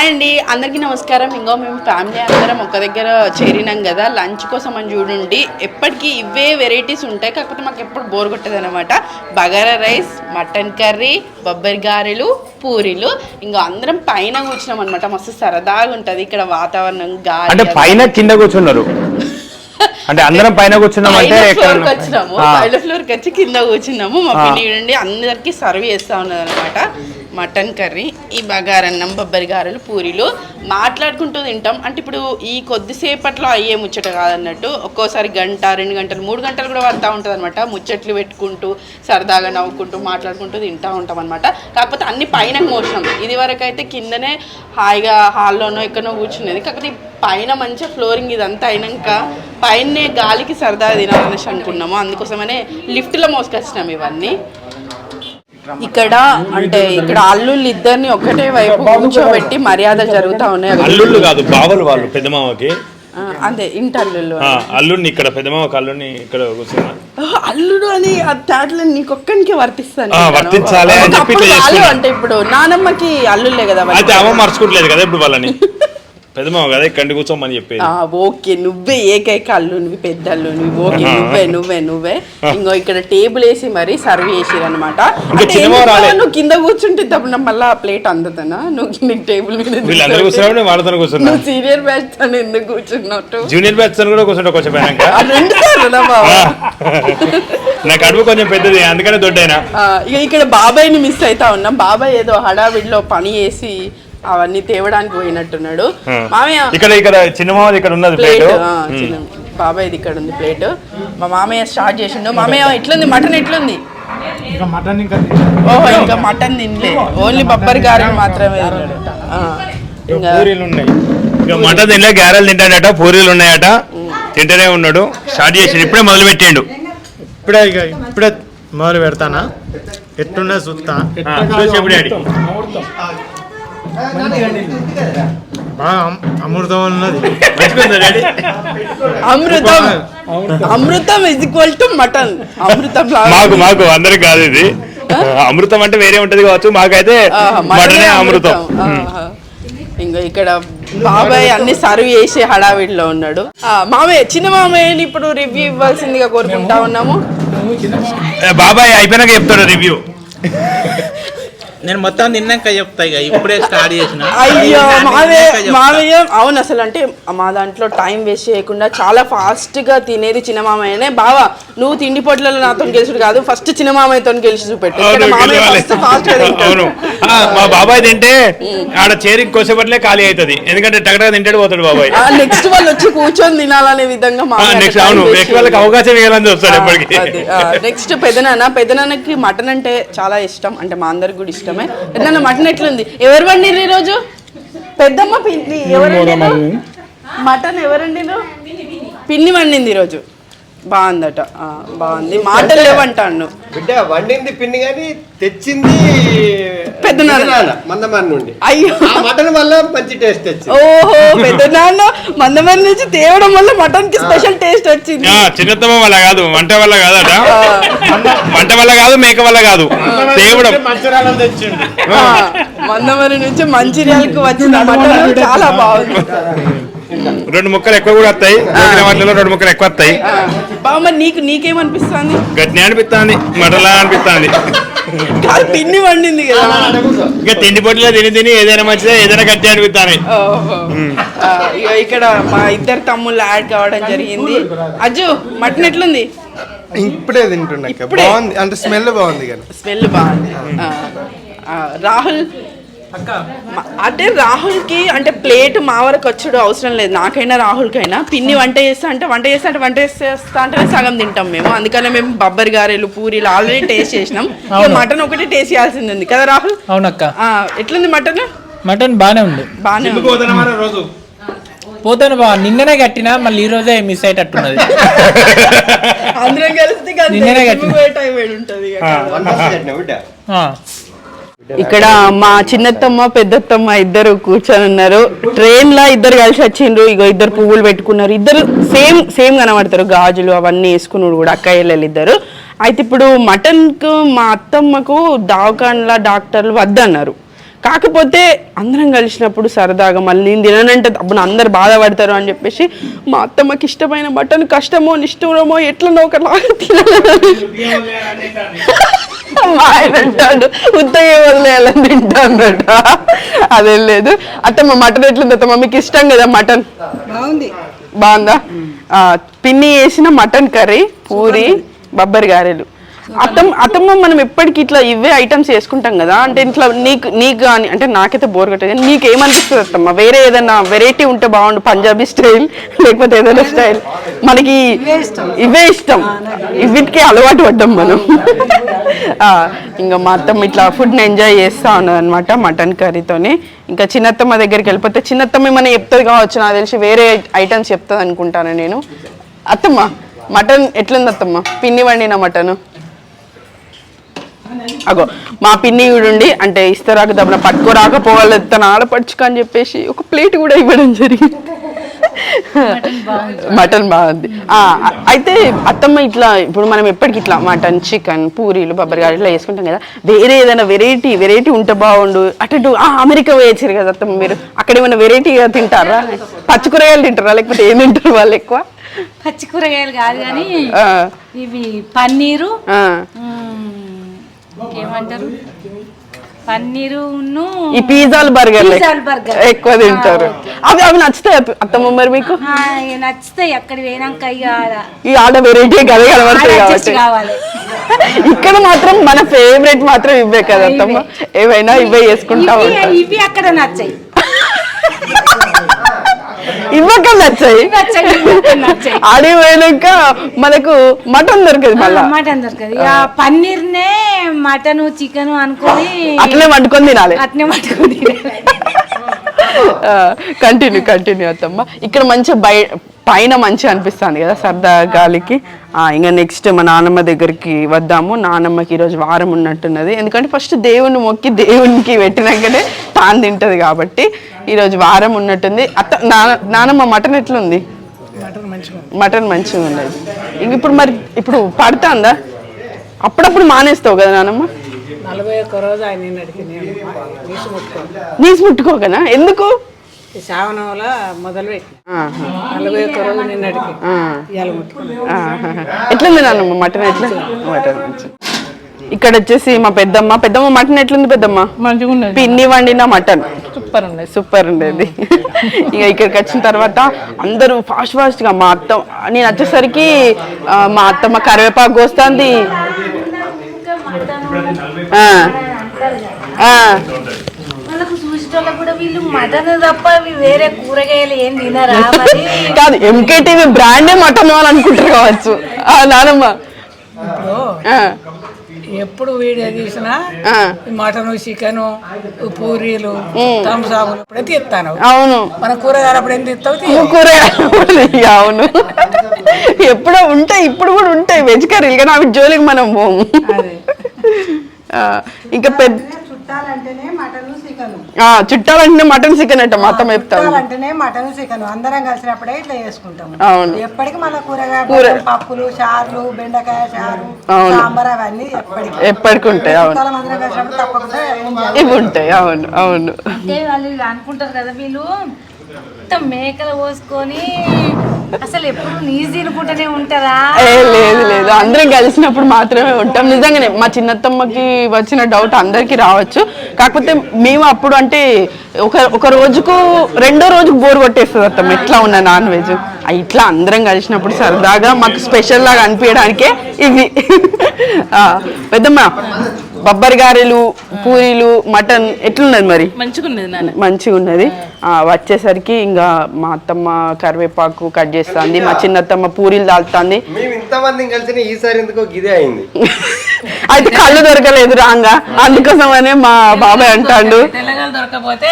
Hi అండి. అందరికీ నమస్కారం. ఇంకో మేము ఫ్యామిలీ అందరం ఒక దగ్గర చేరినాం కదా. లంచ్ కోసం అని చూడండి. ఎప్పటికీ ఇవే వెరైటీస్ ఉంటాయి. కాకపోతే మాకు ఎప్పుడు బోర్ కొట్టదు అనమాట బగారా రైస్ మటన్ కర్రీ బొబ్బరి గారెలు పూరీలు. ఇంకా అందరం పైన కూర్చున్నాం అనమాట మస్తు సరదాగా ఉంటుంది. ఇక్కడ వాతావరణం గాలి అంటే పైన కింద కూర్చున్నారు. అంటే అందరం పైన కూర్చున్నాం అంటే వచ్చినాము. పైన ఫ్లోర్కి వచ్చి కింద కూర్చున్నాము. మా నుండి అందరికి సర్వ్ చేస్తా ఉన్నది అనమాట మటన్ కర్రీ ఈ బగారన్నం బొబ్బరి గారెలు పూరీలు మాట్లాడుకుంటూ తింటాం. అంటే ఇప్పుడు ఈ కొద్దిసేపట్లో అయ్యే ముచ్చట కాదన్నట్టు ఒక్కోసారి గంట రెండు గంటలు మూడు గంటలు కూడా పడతా ఉంటుంది అనమాట ముచ్చట్లు పెట్టుకుంటూ సరదాగా నవ్వుకుంటూ మాట్లాడుకుంటూ తింటూ ఉంటాం అనమాట కాకపోతే అన్ని పైన మోసినాం ఇది వరకు అయితే కిందనే హాయిగా హాల్లోనో ఎక్కడనో కూర్చునేది. కాకపోతే పైన మంచిగా ఫ్లోరింగ్ ఇదంతా అయినాక పైన గాలికి సరదా తినాలనేసి అనుకున్నాము. అందుకోసమనే లిఫ్ట్లో మోసుకొచ్చినాం ఇవన్నీ. ఇక్కడ అంటే ఇక్కడ అల్లుళ్ళు ఇద్దరిని ఒకటే వైపు కూర్చోబెట్టి మర్యాదలు జరుగుతా ఉన్నాయి. అల్లుళ్ళు కాదు బావలు వాళ్ళు పెద్దమామకి. ఆ, అదే ఇంటి అల్లుళ్ళు అల్లుడిని ఇక్కడ పెద్దమామకి అల్లుడిని ఇక్కడ అల్లుడు అని ఆ టాట్లు నీకొక్కనికి వర్తిస్తాను ఆ, వర్తించాలి. అంటే ఇప్పుడు నానమ్మకి అల్లుళ్ళే కదా. అయితే అమ్మ మర్చుకోవట్లేదు కదా ఇప్పుడు వాళ్ళని. పెద్దమామ కదా ఇక్కడ కూర్చోమని చెప్పేది. ఆ, ఓకే నువ్వే ఏకైక అల్లు నువ్వు పెద్ద అల్లు నువ్వు ఓకే నువ్వే నువ్వే నువ్వే. ఇంకో ఇక్కడ టేబుల్ వేసి మరి సర్వ్ చేసిరు అనమాట. నువ్వు కింద కూర్చుంటే తప్పుడు మళ్ళీ ప్లేట్ అందదనా నువ్వు నీకు టేబుల్ మీద వాళ్ళతో కూర్చున్నా. నువ్వు సీనియర్ బ్యాచ్తో ఎందుకు కూర్చున్నట్టు? జూనియర్ బ్యాచ్తో కూడా కూర్చుంటా కొంచెం పోయినాక ఆ, రెండు సార్లు బాబా నా కడుపు కొంచెం పెద్దది అందుకనే దొడ్డైనా. ఆ, ఇక ఇక్కడ బాబాయ్ని మిస్ అవుతా ఉన్నాం. బాబాయ్ ఏదో హడావిడిలో పని చేసి అవన్నీ తేవడానికి పోయినట్టున్నాడు. మామయ్య ఇక్కడ ఇక్కడ చిన్న మామది ఇక్కడ ఉన్నది ప్లేట్ బాబాయ్ది ఇక్కడ ఉంది ప్లేట్. మా మామయ్య స్టార్ట్ చేసిండు. మామయ్య ఎట్లుంది? మటన్ ఎట్లుంది? ఇంకా మటన్ ఇంకా ఓహో ఇంకా మటన్ తినలే. ఓన్లీ బొబ్బరి గారెలు మాత్రమే ఇంకా పూరీలు ఉన్నాయి. ఇక మటన్ తినలే గ్యారెలు తింటాడట పూరీలు ఉన్నాయట. తింటూనే ఉన్నాడు. స్టార్ట్ చేసి ఇప్పుడే మొదలు పెట్టిండు ఇప్పుడే ఇక ఇప్పుడే మొదలు పెడతానా? ఎట్టున్నా చూస్తా. అమృతం ఉన్నది అమృతం. అమృతం. ఇజ్ ఈక్వల్ టు మటన్ అమృతం మాకు మాకు అందరికి కాదు ఇది. అమృతం అంటే వేరే ఉంటది కావచ్చు మాకైతే మటనే అమృతం. ఇంకా ఇక్కడ బాబాయ్ అన్ని సర్వ్ చేసే హడావిడిలో ఉన్నాడు. మామయ్య చిన్న మామయ్యని ఇప్పుడు రివ్యూ ఇవ్వాల్సిందిగా కోరుకుంటా ఉన్నాము. బాబాయ్ అయిపోయినాక చెప్తాడు రివ్యూ నేను మొత్తం తిన్నాక చెప్తా ఇక ఇప్పుడే స్టార్ట్ చేసిన. అయ్యో నేను మావయ్య అవును అసలు అంటే మా దాంట్లో టైం వేస్ట్ చేయకుండా చాలా ఫాస్ట్గా తినేది చిన్న మామయ్యనే బావా నువ్వు తిండి పొట్లలో నాతో గెలుచుడు కాదు ఫస్ట్ చిన్న మామయ్యతో గెలిచి చూపెట్టు. ఇక్కడ అవును, మామయ్య గెలవాలి. ఫస్ట్ ఫాస్ట్గా తింటాడు. అవును. ఆ, మా బాబాయ్ తింటే ఆడ చేరి కొసేపట్లే ఖాళీ అవుతుంది ఎందుకంటే టగటగా తింటాడు పోతాడు బాబాయ్. నెక్స్ట్ వాళ్ళు వచ్చి కూర్చొని తినాలనే విధంగా నెక్స్ట్ అవును వాళ్ళకి. అవకాశం ఇవ్వాలని చూస్తాడు ఎప్పటికీ. నెక్స్ట్ పెదనాన్న పెదనాన్నకి మటన్ అంటే చాలా ఇష్టం. అంటే మా అందరికి కూడా ఇష్టమే పెద్దనాన్న మటన్ ఎట్లుంది? ఎవరు వండిర్రు ఈరోజు? పెద్దమ్మ పిన్ని ఎవరు? మటన్ ఎవరు వండిర్రు? పిన్ని వండింది ఈరోజు. బాగుందట. ఆ, బాగుంది. మాటలు లేవంటాను బిడ్డ వండింది పిన్ని కానీ తెచ్చింది పెద్దనాన్న. మందమారి నుండి. అయ్యో. ఆ మటన్ వల్ల మంచి టేస్ట్ వచ్చింది. ఓహో పెద్దనాన్న మందమంది నుంచి తేవడం వల్ల మటన్కి స్పెషల్ టేస్ట్ వచ్చింది. ఆ, చిన్నతమ్మ వల్ల కాదు వంట వల్ల కాదట. వంట వల్ల కాదు మేక వల్ల కాదు. తేవడం. తెచ్చిండు. ఆ, మందమరి నుంచి మంచిర్యాలకు వచ్చిన మటన్ చాలా బాగుంది. రెండు ముక్కలు ఎక్కువ కూడా వస్తాయి. వాటిలో రెండు ముక్కలు ఎక్కువ వస్తాయి. మరి నీకు నీకేమనిపిస్తుంది? గట్టినే అనిపిస్తుంది మటన్లా అనిపిస్తుంది. కాదు పిన్ని వండింది కదా. ఇక తిండి పొట్టిలో తిని తిని ఏదైనా మంచిదే ఏదైనా గట్టి అనిపిస్తాను. ఇక్కడ మా ఇద్దరు తమ్ముళ్ళు యాడ్ కావడం జరిగింది. అజ్జు మటన్ ఎట్లుంది? ఇప్పుడే ఇప్పుడే? బాగుంది. అంటే స్మెల్ బాగుంది కానీ. స్మెల్ బాగుంది. రాహుల్ అంటే రాహుల్కి అంటే ప్లేట్ మా వరకు వచ్చుడు అవసరం లేదు. నాకైనా రాహుల్కైనా. పిన్ని వంట చేస్తా అంటే వంట చేస్తా అంటే వంట చేస్తా అంటే సగం తింటాం మేము. అందుకనే మేము బబ్బరి గారెలు పూరీలు ఆల్రెడీ టేస్ట్ చేసినాం. మటన్ ఒకటి టేస్ట్ చేయాల్సింది ఉంది. కదా రాహుల్? అవునక్క. ఎట్లుంది మటన్? మటన్ బాగానే ఉంది. బాగానే ఉంది. రోజు? పోతాను బా నిన్ననే కట్టినా మళ్ళీ ఈ రోజే మిస్ అయ్యేటట్టున్నది. అందరం కలిసి నిన్ననే కట్టిన. ఇక్కడ మా చిన్నత్తమ్మ పెద్దత్తమ్మ ఇద్దరు కూర్చొని ఉన్నారు. ట్రైన్ లా ఇద్దరు కలిసి వచ్చిండ్రు. ఇగో ఇద్దరు పువ్వులు పెట్టుకున్నారు. ఇద్దరు సేమ్ సేమ్ కనబడతారు. గాజులు అవన్నీ వేసుకున్నాడు కూడా అక్క చెల్లెలు ఇద్దరు. అయితే ఇప్పుడు మటన్కు మా అత్తమ్మకు దవాఖాన్ల డాక్టర్లు వద్దన్నారు. కాకపోతే అందరం కలిసినప్పుడు సరదాగా మళ్ళీ నేను తిననంటే అప్పుడు అందరు బాధపడతారు అని చెప్పేసి మా అత్తమ్మకి ఇష్టమైన మటన్ కష్టమో నిష్ఠూరమో ఎట్లనో ఒకలాగా తినాలని మా ఆయన అంటాడు ఉత్తగా వదిలేయాలని తింటానట అదేం లేదు. అత్తమ్మ మటన్ ఎట్లుంది అత్తమ్మ? మీకు ఇష్టం కదా మటన్? బాగుంది. బాగుందా? ఆ, పిన్ని వేసిన మటన్ కర్రీ పూరి బబ్బరి గారెలు. అత్తమ్మ అత్తమ్మ మనం ఎప్పటికి ఇట్లా ఇవే ఐటమ్స్ చేసుకుంటాం కదా అంటే ఇట్లా నీకు నీకు కానీ అంటే నాకైతే బోర్ కొట్టదు. కానీ నీకు ఏమనిపిస్తుంది అత్తమ్మ? వేరే ఏదైనా వెరైటీ ఉంటే బాగుండు పంజాబీ స్టైల్ లేకపోతే ఏదైనా స్టైల్ మనకి ఇవే ఇష్టం. వీటికి అలవాటు పడ్డాం మనం. ఆ, ఇంకా మా అత్తమ్మ ఇట్లా ఫుడ్ని ఎంజాయ్ చేస్తా ఉన్నది అనమాట మటన్ కర్రీతోని ఇంకా చిన్నత్తమ్మ దగ్గరికి వెళ్ళిపోతే చిన్నత్తమ్మ ఏమైనా చెప్తుంది కావచ్చు నాకు తెలిసి వేరే ఐటమ్స్ చెప్తుంది అనుకుంటాను నేను. అత్తమ్మ మటన్ ఎట్లుంది అత్తమ్మ పిన్ని వండిన మటన్ అగో మా పిన్ని ఉండి అంటే ఇస్తరాకు దబ్బన పట్టుకోరాకపోవాలి తన ఆడపడుచుక అని చెప్పేసి ఒక ప్లేట్ కూడా ఇవ్వడం జరిగింది. మటన్ బాగుంది. ఆ, అయితే అత్తమ్మ ఇట్లా ఇప్పుడు మనం ఎప్పటికి ఇట్లా మటన్ చికెన్ పూరీలు బొబ్బరిగాయలు ఇట్లా వేసుకుంటాం కదా వేరే ఏదైనా వెరైటీ వెరైటీ ఉంటే బాగుండు. అటు ఆ, అమెరికా వేయచ్చారు కదా అత్తమ్మ మీరు అక్కడ ఏమైనా వెరైటీగా తింటారా? పచ్చి కూరగాయలు తింటారా? లేకపోతే ఏం తింటారు వాళ్ళు ఎక్కువ? పచ్చి కూరగాయలు కాదు కానీ ఇవి పన్నీరు ఇంకేమంటారు? పన్నీరును ఈ పిజ్జాలు బర్గర్. ఎక్కువ తింటారు. అవి అవి నచ్చుతాయి అత్తమ్మ మరి మీకు? నచ్చుతాయి. అక్కడ పోయినాక ఈ ఆడ వెరైటీ కదే కనబడతాయి కావాలి. ఇక్కడ మాత్రం మన ఫేవరెట్ మాత్రం ఇవే కదా అత్తమ్మ. ఏవైనా ఇవే చేసుకుంటా ఇవి అక్కడ నచ్చాయి. ఇవ్వక నచ్చాయి. ఆడి పోయినాక మనకు మటన్ దొరకదు మళ్ళా. మటన్ దొరకదు. ఇక పన్నీర్నే మటన్ చికెన్ అనుకొని అట్లనే వండుకొని తినాలి. అట్నే పట్టుకుని కంటిన్యూ కంటిన్యూ అత్తమ్మ. ఇక్కడ మంచి బయ పైన మంచి అనిపిస్తుంది కదా సరదా గాలికి. ఇంకా నెక్స్ట్ మా నాన్నమ్మ దగ్గరికి వద్దాము. నాన్నమ్మకి ఈరోజు వారం ఉన్నట్టున్నది. ఎందుకంటే ఫస్ట్ దేవుని మొక్కి దేవునికి పెట్టినాకనే తాను తింటది కాబట్టి ఈరోజు వారం ఉన్నట్టుంది. అత్త నాన్న నానమ్మ మటన్ ఎట్లుంది? మటన్ మంచిగా ఉన్నది ఇంక ఇప్పుడు మరి ఇప్పుడు పడుతుందా? అప్పుడప్పుడు మానేస్తావు కదా నానమ్మ? నీసు ముట్టుకో నీసు ముట్టుకోకనా? ఎందుకు? శ్రావణంలో మొదలు పెట్టి ఆహా. నలభై ఒక్క రోజు నిన్ను అడిగి ఆ. ఇవాళ ముట్టుకున్నాను ఆహా. ఎట్లుంది నాన్నమ్మ మటన్ ఎట్లా? మటన్. ఇక్కడ వచ్చేసి మా పెద్దమ్మ పెద్దమ్మ మటన్ ఎట్లుంది పెద్దమ్మ? మంచిగా ఉన్నది. పిన్ని వండిన మటన్. సూపర్ ఉన్నది. సూపర్ ఉండేది. ఇక ఇక్కడికి వచ్చిన తర్వాత అందరూ ఫాస్ట్ ఫాస్ట్గా మా అత్త నేను వచ్చేసరికి మా అత్తమ్మ కరివేపాకు కోస్తుంది. కూడా వీళ్ళు మటన్ తప్ప ఇవి వేరే కూరగాయలు ఏం తినరా? మరి కాదు ఎంకేటీవీ బ్రాండే మటన్ వాళ్ళు అనుకుంటారు కావచ్చు. ఆ, నానమ్మ. ఎప్పుడు వీడియో తీసినా మటన్ చికెన్ పూరీలు తంసాబులు ఇప్పుడే తీస్తాను. అవును. మన కూరగాయలు అప్పుడు ఏం తీస్తావు? తీ. కూరగాయలు అవును. ఎప్పుడో ఉంటాయి ఇప్పుడు కూడా ఉంటాయి. వెజ్ కర్రీలు కానీ అవి జోలికి మనం పోము. ఇంకా పెద్ద చుట్టాలంటేనే మటన్ చికెన్. ఆ, చుట్టాలంటే మటన్ చికెన్ అంట మొత్తం చెప్తాము చుట్టాలంటేనే మటన్ చికెన్. అందరం కలిసినప్పుడే ఇట్లా చేసుకుంటాము. అవును. ఎప్పటికి మన కూరగాయ కూర. పప్పులు, చారులు బెండకాయ చారు అవును. సాంబార్ అవన్నీ ఎప్పటికి. ఎప్పటికి ఉంటాయి అవును. ఇవి ఉంటాయి అవును అవును. వాళ్ళు అనుకుంటారు కదా వీళ్ళు. మొత్తం మేకలు పోసుకొని అసలు ఎప్పుడు నీసు తినుకుంటూనే ఉంటారా ఏ లేదు లేదు. అందరం కలిసినప్పుడు మాత్రమే ఉంటాం. నిజంగానే మా చిన్నత్తమ్మకి వచ్చిన డౌట్ అందరికీ రావచ్చు. కాకపోతే మేము అప్పుడు అంటే ఒక ఒక రోజుకు రెండో రోజుకు బోర్ కొట్టేస్తుంది అత్తమ్మ. ఎట్లా ఉన్న నాన్ వెజ్ ఇట్లా అందరం కలిసినప్పుడు సరదాగా మాకు స్పెషల్ లాగా అనిపించడానికే ఇవి. పెద్దమ్మ బబ్బరి గారెలు పూరీలు మటన్ ఎట్లున్నది మరి? మంచిగా ఉన్నది నాన్న. మంచిగా ఉన్నది ఆ, వచ్చేసరికి ఇంకా మా అత్తమ్మ కరివేపాకు కట్ చేస్తుంది మా చిన్నత్తమ్మ పూరీలు అయింది. అయితే కళ్ళు దొరకలేదు రాంగా. అందుకోసమనే మా బాబాయ్ అంటాడు. దొరకపోతే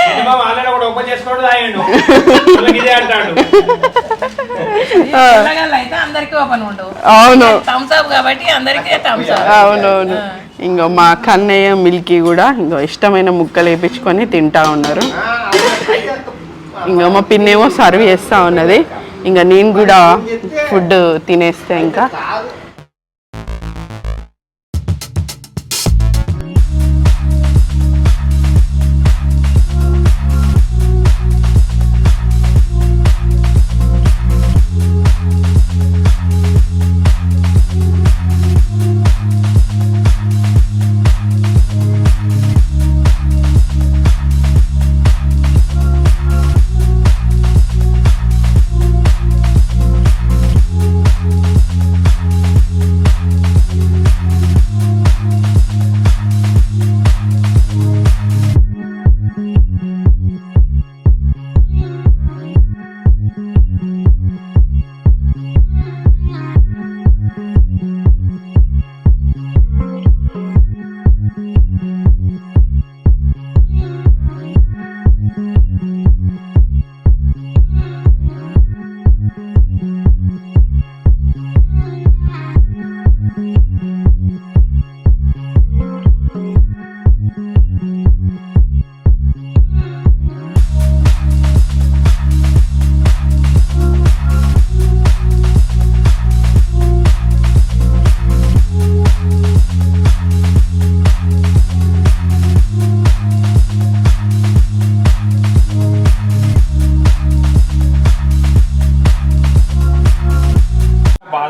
అయితే అందరికీ ఓపెన్ ఉండవు. అవును. థమ్స్ అప్ కాబట్టి అందరికీ థమ్స్ అప్ అవునవును. ఇంకా మా కన్నయ్య మిల్కీ కూడా ఇంకా ఇష్టమైన ముక్కలు వేపించుకొని తింటా ఉన్నారు. ఇంకా మా పిన్నేమో సర్వ్ చేస్తా ఉన్నది. ఇంకా నేను కూడా ఫుడ్ తినేస్తే ఇంకా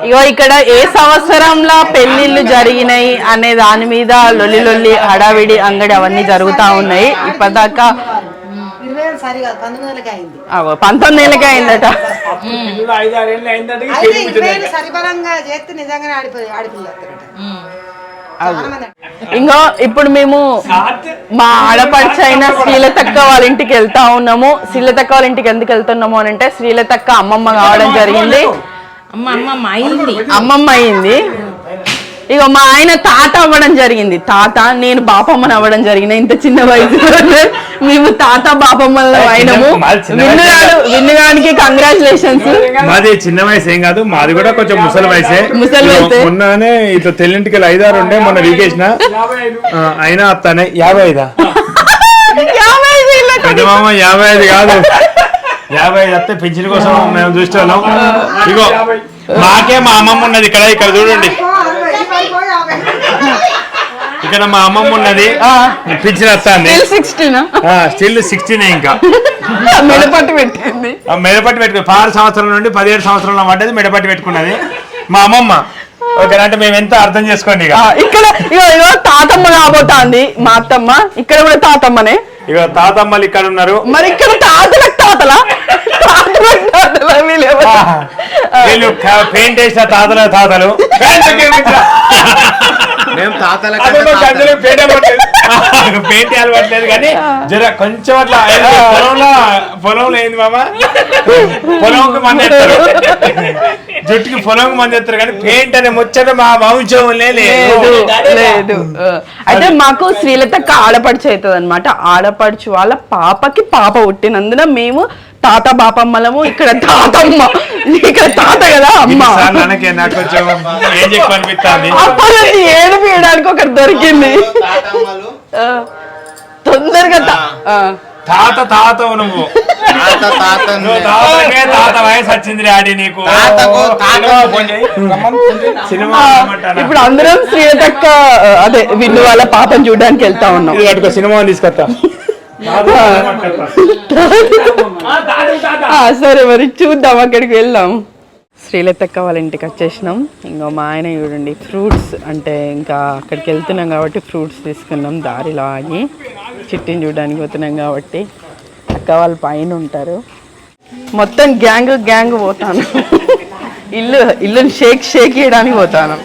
ఇగో ఇక్కడ ఏ సంవత్సరంలో పెళ్ళిళ్ళు జరిగినాయి అనే దాని మీద లొల్లి లొల్లి హడావిడి అంగడి అవన్నీ జరుగుతా ఉన్నాయి. ఇప్పటిదాకా ఇరవై పంతొమ్మిది ఏళ్ళకే అయిందట. ఇంకో ఇప్పుడు మేము మా ఆడపడుచు అయిన శ్రీలతక్క వాళ్ళ ఇంటికి వెళ్తా ఉన్నాము. శ్రీలతక్క వాళ్ళ ఇంటికి ఎందుకు వెళ్తున్నాము అని అంటే శ్రీలతక్క అమ్మమ్మ కావడం జరిగింది. అమ్మమ్మ అయింది. ఇక మా ఆయన తాత అవ్వడం జరిగింది. తాత నేను బాపమ్మని అవ్వడం జరిగింది ఇంత చిన్న వయసులో మేము తాత బాపమ్మలో అయినము. విన్నుగాడు విన్నుగానికి కంగ్రాచులేషన్స్ మాది చిన్న వయసు ఏం కాదు మాది కూడా కొంచెం ముసలి వయసే. ముసలి వయసే. మొన్ననే ఇట్లా తెల్లింటికి ఐదారు ఉండే మొన్న వీకేసిన అయినా అత్తనే యాభై ఐదా? యాభై ఐదు కాదు. యాభై ఐదు వస్తే పెన్షన్ కోసం మేము చూస్తే వాళ్ళం ఇగో మాకే మా అమ్మమ్మ ఉన్నది ఇక్కడ ఇక్కడ చూడండి. ఇక్కడ మా అమ్మమ్మ ఉన్నది. పెన్షన్ వస్తాంది. సిక్స్టీన్ స్టిల్ సిక్స్టీన్ ఇంకా. మెడపట్టు పెట్టింది. ఆ మెడపట్టి పెట్టుకుని పదహారు సంవత్సరాల నుండి పదిహేడు సంవత్సరాల పడ్డది మెడపట్టి పెట్టుకున్నది. మా అమ్మమ్మ. ఓకే అంటే మేము ఎంత అర్థం చేసుకోండి ఇక. ఇక్కడ ఇగో ఇగో తాతమ్మ కాబోతాంది మా అత్తమ్మ. ఇక్కడ కూడా తాతమ్మనే. ఇక తాతమ్మలు ఇక్కడ ఉన్నారు. మరి ఇక్కడ తాతలా తాతలా? పెయింట్ వేసిన తాతల తాతలు. మేము తాతల పెయింట్ అలవట్లేదు. కానీ జర కొంచెం అట్లా పొలంలో పొలంలో ఏంది మామ? పొలంకి మంది ఎత్తారు జుట్టుకి పొలంకి మంది ఎత్తారు కానీ పెయింట్ అనే ముచ్చట మా వంశంలే లేదు. లేదు అయితే మాకు శ్రీలతక్క ఆడపడుచు అవుతుంది అనమాట ఆడపడుచు వాళ్ళ పాపకి పాప పుట్టినందున మేము తాత బాపమ్మలము ఇక్కడ తాతమ్మ. ఇక్కడ తాత కదా అమ్మ. ఇన్నిసార్లు అనకే నాకు కొంచెం ఏం ఎక్కువ అనిపిస్తుంది అప్పటి ఏడిపియడానికి ఒకటి దొరికింది. ఆ, తొందరగా. తాత తాత నువ్వు. తాత తాత నువ్వు తాతకే తాత వయసు వచ్చింది డాడీ నీకు. తాతకు తాత సినిమా ఫోన్ చేయి. సినిమా రమ్మంటారా? ఇప్పుడు అందరం శ్రీలతక్క ఆ, అదే విన్ను వాళ్ళ పాపను చూడడానికి వెళ్తా ఉన్నాం. సినిమా తీసుకొస్తా సరే మరి చూద్దాం అక్కడికి వెళ్దాం. శ్రీలతక్క వాళ్ళ ఇంటికి వచ్చేసినాం. ఇంకా మా ఆయన చూడండి ఫ్రూట్స్ అంటే ఇంకా అక్కడికి వెళ్తున్నాం కాబట్టి ఫ్రూట్స్ తీసుకున్నాం దారిలో ఆగి చిట్టిని చూడడానికి పోతున్నాం కాబట్టి అక్క వాళ్ళు పైన ఉంటారు. మొత్తం గ్యాంగ్ గ్యాంగ్ పోతాను. ఇల్లు ఇల్లుని షేక్ షేక్ చేయడానికి పోతాను.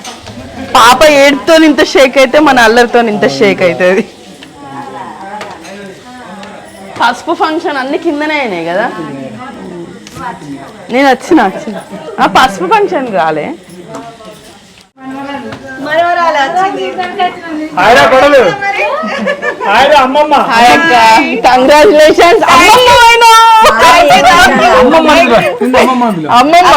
పాప ఏడుతో ఇంత షేక్ అయితే మన అల్లరితో ఇంత షేక్ అవుతుంది. పసుపు ఫంక్షన్ అన్ని కిందనే అయినాయి కదా? నేను వచ్చిన వచ్చిన. ఆ పసుపు ఫంక్షన్ రాలే కంగ్రాచులేషన్స్ అమ్మమ్మ. అమ్మమ్మ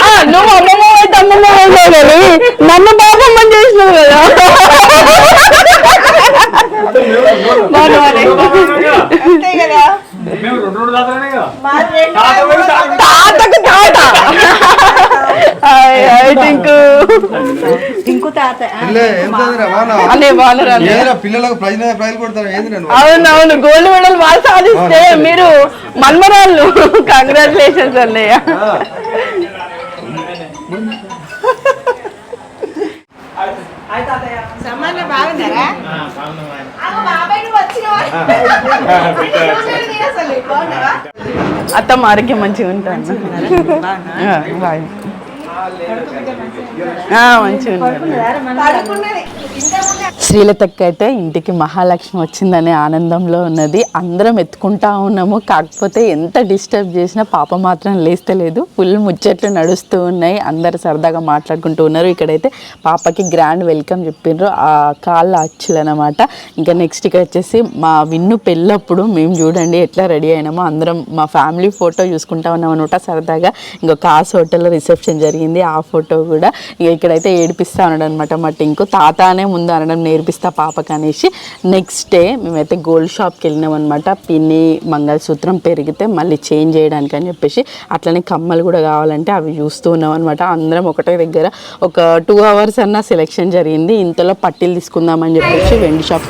ఆ, నువ్వు అమ్మమ్మ అయితే అమ్మమ్మ అయినావు కదా నన్ను బాబమ్మ చేసినావు కదా అంతే కదా తాతకు తాత హాయ్ హాయ్ టింకు ఇంకో తాత అనే బాగున్నారు అనే పిల్లలకు ప్రైజ్ ప్రైజ్ కొడతారు ఏంది నేను అవును అవును గోల్డ్ మెడల్ బాగా సాధిస్తే మీరు మన్మరాళ్ళు. కంగ్రాచులేషన్స్ అన్నయ్య. బాగున్నారా? అత్తమ్మ ఆరోగ్యం మంచిగా ఉంటాను. మంచిగా శ్రీలతకి అయితే ఇంటికి మహాలక్ష్మి వచ్చిందనే ఆనందంలో ఉన్నది. అందరం ఎత్తుకుంటా ఉన్నాము. కాకపోతే ఎంత డిస్టర్బ్ చేసినా పాప మాత్రం లేస్తలేదు ఫుల్ ముచ్చట్లు నడుస్తూ ఉన్నాయి. అందరు సరదాగా మాట్లాడుకుంటూ ఉన్నారు. ఇక్కడైతే పాపకి గ్రాండ్ వెల్కమ్ చెప్పిండ్రు ఆ కాళ్ళ అచ్చులు అనమాట ఇంకా నెక్స్ట్ ఇక్కడ వచ్చేసి మా విన్ను పెళ్ళప్పుడు మేము చూడండి ఎట్లా రెడీ అయినామో. అందరం మా ఫ్యామిలీ ఫోటో చూసుకుంటా ఉన్నాం అనమాట సరదాగా. ఇంకో కాస్ హోటల్లో రిసెప్షన్ జరిగింది. ఆ ఫోటో కూడా ఇక ఇక్కడైతే ఏడిపిస్తా ఉన్నాడు అనమాట మా టింకు. తాత అనే ముందు అనడం నేర్పిస్తా పాపకి అనేసి నెక్స్ట్ డే మేమైతే గోల్డ్ షాప్కి వెళ్ళినాం అనమాట పిన్ని మంగళసూత్రం పెరిగితే మళ్ళీ చేంజ్ చేయడానికి అని చెప్పేసి అట్లనే కమ్మలు కూడా కావాలంటే అవి చూస్తూ ఉన్నాం అనమాట అందరం ఒకటే దగ్గర ఒక టూ అవర్స్ అన్న సెలెక్షన్ జరిగింది. ఇంతలో పట్టీలు తీసుకుందామని చెప్పేసి వెండి shop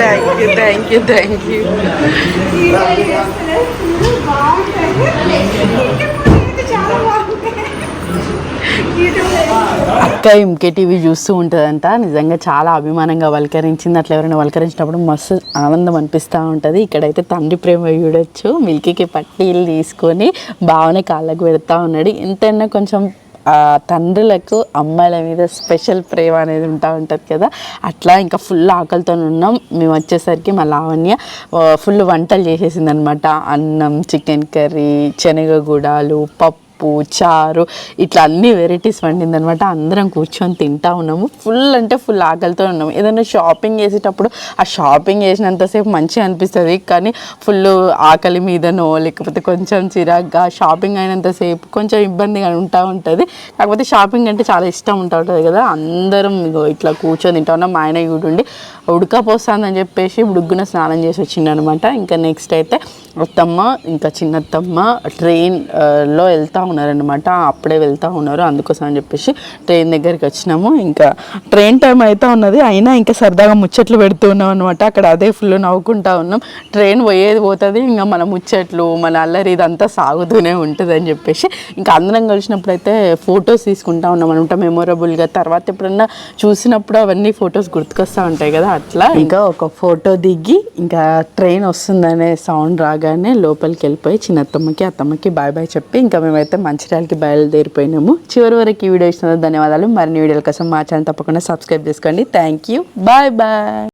thank you thank you thank you అక్క ఎంకే టీవీ చూస్తూ ఉంటుందంట. నిజంగా చాలా అభిమానంగా వల్కరించింది అట్లా ఎవరైనా వల్కరించినప్పుడు మస్తు ఆనందం అనిపిస్తూ ఉంటుంది. ఇక్కడైతే తండ్రి ప్రేమ చూడొచ్చు. మిల్కీకి పట్టీలు తీసుకొని బావనే కాళ్ళకు పెడతా ఉన్నాడు. ఎంతైనా కొంచెం తండ్రులకు అమ్మాయిల మీద స్పెషల్ ప్రేమ అనేది ఉంటా ఉంటుంది కదా. అట్లా ఇంకా ఫుల్ ఆకలితో ఉన్నాం. మేము వచ్చేసరికి మా లావణ్య ఫుల్ వంటలు చేసేసింది అనమాట అన్నం చికెన్ కర్రీ శనగగూడాలు పప్పు చారు ఇట్లా అన్ని వెరైటీస్ వండిందనమాట. అందరం కూర్చొని తింటా ఉన్నాము. ఫుల్ అంటే ఫుల్ ఆకలితో ఉన్నాము. ఏదైనా షాపింగ్ చేసేటప్పుడు ఆ షాపింగ్ చేసినంతసేపు మంచిగా అనిపిస్తుంది. కానీ ఫుల్ ఆకలి మీదనో లేకపోతే కొంచెం చిరాగ్గా షాపింగ్ అయినంతసేపు కొంచెం ఇబ్బందిగా ఉంటా ఉంటుంది. కాకపోతే షాపింగ్ అంటే చాలా ఇష్టం ఉంటా ఉంటుంది కదా. అందరం ఇట్లా కూర్చొని తింటా ఉన్నాం. మా ఆయన చూడండి ఉడకపోస్తుందని చెప్పేసి ఉడుగ్గున స్నానం చేసి వచ్చిండనమాట. ఇంకా నెక్స్ట్ అయితే అత్తమ్మ ఇంకా చిన్నత్తమ్మ ట్రైన్లో ఆ, వెళ్తూ ఉన్నారనమాట అప్పుడే వెళ్తూ ఉన్నారు. అందుకోసం అని చెప్పేసి ట్రైన్ దగ్గరికి వచ్చినాము. ఇంకా ట్రైన్ టైం అయితే ఉన్నది. అయినా ఇంకా సరదాగా ముచ్చట్లు పెడుతూ ఉన్నాం అనమాట అక్కడ అదే ఫుల్ నవ్వుకుంటా ఉన్నాం. ట్రైన్ పోయేది పోతుంది. ఇంకా మన ముచ్చట్లు మన అల్లరి ఇదంతా సాగుతూనే ఉంటుంది అని చెప్పేసి ఇంకా అందరం కలిసినప్పుడు అయితే ఫొటోస్ తీసుకుంటా ఉన్నాం అనమాట మెమొరబుల్గా. తర్వాత ఎప్పుడన్నా చూసినప్పుడు అవన్నీ ఫొటోస్ గుర్తుకొస్తూ ఉంటాయి కదా అట్లా. ఇంకా ఒక ఫోటో దిగి ఇంకా ట్రైన్ వస్తుందనే సౌండ్ రాగానే లోపలికి వెళ్ళిపోయి చిన్నత్తమ్మకి అత్తమ్మకి బాయ్ బాయ్ చెప్పి ఇంకా మేమైతే మంచిర్యాలకి బయలుదేరిపోయినాము. చివరి వరకు ఈ వీడియో ఇచ్చినందుకు ధన్యవాదాలు. మరిన్ని వీడియోల కోసం మా ఛానల్ తప్పకుండా సబ్స్క్రైబ్ చేసుకోండి. Thank you bye bye